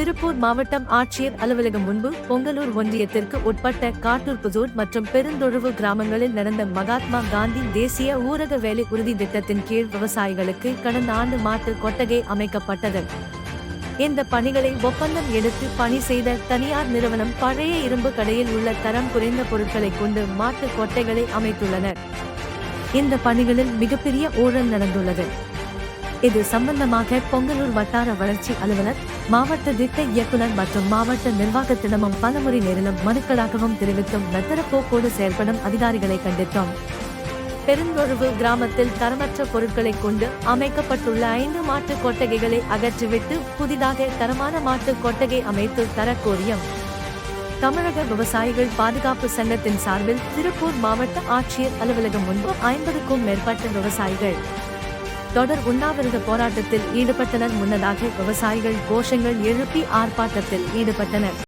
திருப்பூர் மாவட்டம் ஆட்சியர் அலுவலகம் முன்பு பொங்கலூர் ஒன்றியத்திற்கு உட்பட்ட காட்டூர்புதூர் மற்றும் பெருந்தொழுவு கிராமங்களில் நடந்த மகாத்மா காந்தி தேசிய ஊரக வேலை உறுதி திட்டத்தின் கீழ் விவசாயிகளுக்கு கடந்த ஆண்டு மாட்டு கொட்டகை அமைக்கப்பட்டது. இந்த பணிகளை ஒப்பந்தம் எடுத்து பணி செய்த தனியார் நிறுவனம் பழைய இரும்பு கடையில் உள்ள தரம் குறைந்த பொருட்களை கொண்டு மாட்டு கொட்டைகளை அமைத்துள்ளனர். இந்த பணிகளில் மிகப்பெரிய ஊழல் நடந்துள்ளது. இது சம்பந்தமாக பொங்கலூர் வட்டார வளர்ச்சி அலுவலர் மாவட்ட திட்ட இயக்குனர் மற்றும் மாவட்ட நிர்வாகத்திடமும் பலமுறை நேரிலும் மனுக்களாகவும் தெரிவித்தும் நத்தர போக்கோடு செயல்படும் அதிகாரிகளை கண்டித்தோம். பெருந்தொழுவு கிராமத்தில் தரமற்ற பொருட்களை கொண்டு அமைக்கப்பட்டுள்ள ஐந்து மாட்டு கொட்டகைகளை அகற்றிவிட்டு புதிதாக தரமான மாட்டு கொட்டகை அமைத்து தரக்கோரியும். தமிழக விவசாயிகள் பாதுகாப்பு சங்கத்தின் சார்பில் திருப்பூர் மாவட்ட ஆட்சியர் அலுவலகம் முன்பு ஐம்பதுக்கும் மேற்பட்ட விவசாயிகள் தொடர் உண்ணாவிரத போராட்டத்தில் ஈடுபட்டனர் முன்னதாக விவசாயிகள் கோஷங்கள் எழுப்பி ஆர்ப்பாட்டத்தில் ஈடுபட்டனர்.